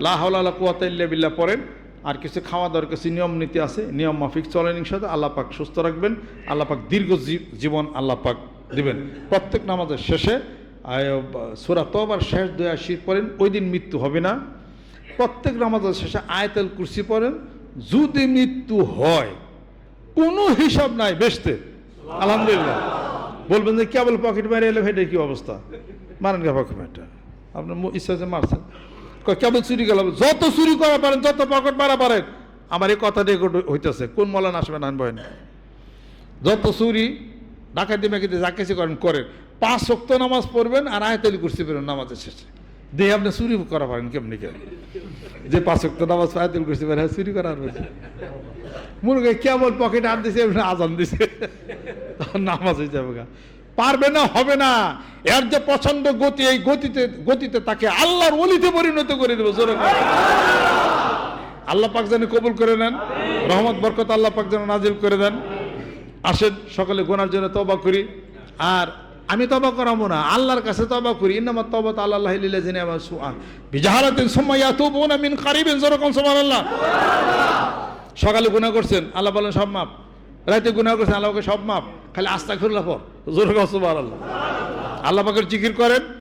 লাহাউলা কুয়াতাইল্লা বিল্লা পড়েন। আর কিছু খাওয়া দাওয়ার, কিছু নিয়ম নীতি আছে। নিয়ম মাফিক চলেন ইনশাতে আল্লাহ পাক সুস্থ রাখবেন। আল্লাহ পাক দীর্ঘ জীবন আল্লাহ পাক দিবেন। প্রত্যেক নামাজের শেষে সুরা তবার শেষ দয়া আশি পড়েন। ওই দিন মৃত্যু হবে না। প্রত্যেক নামাজের শেষে আয়তেল কুরসি পড়েন। যদি মৃত্যু হয়, কোনো হিসাব নাই বেসতে আলহামদুলিল্লাহ। বলবেন যে, কেবল পকেট মারে এলে ভাইটা কি অবস্থা? মারেন গা পকেট মারটা। আপনার ইচ্ছা আছে মারছেন। কেবল চুরি গেল যত চুরি করা পারেন, যত পকেট মারা পারেন, আমার এই কথা রেকর্ড হইতেছে। কোন মলান আসবে না বয়েন যত চুরি ডাকাতি মেকাতি যা কিছু করেন করেন। পাঁচ শক্ত নামাজ পড়বেন আর আয়তালি কুরসি পড়বেন নামাজের শেষে। দিয়ে আপনি চুরি করা পারেন কেমনি কেন যে পাঁচ শক্ত নামাজ আয়তালি কুরসি পড়ে চুরি করা পারবেন মুরগে কেবল পকেটে হাত দিছে আজান দিছে। নামাজ হয়ে যাবে। পারবে না, হবে না। এর যে পছন্দ গতি, এই গতিতে গতিতে তাকে আল্লাহর অলিতে পরিণত করে দেবো, জোরে আল্লাহ পাক যেন কবুল করে নেন, রহমত, বরকত আল্লাহ পাক যেন নাজিল করে দেন। আসেন, সকলে গোনার জন্য তবা করি। আর আমি তবা করাবো না, আল্লাহর কাছে তবা করি। ইনামাত তবাত আল্লাহ জিনে আমার সুআন। বিজাহারাতিন সুম্মা ইয়াতুবুনা মিন কারিবিন যেরকম সুবহানাল্লাহ। সকালে গুণা করছেন, আল্লাহ বলেন, সব মাপ রাতে গুণা করছেন আল্লাহকে সব মাপ খালি আস্তা খুল্লা পর জোর গসবার আল্লাহ আল্লাহ পাকের জিকির করেন।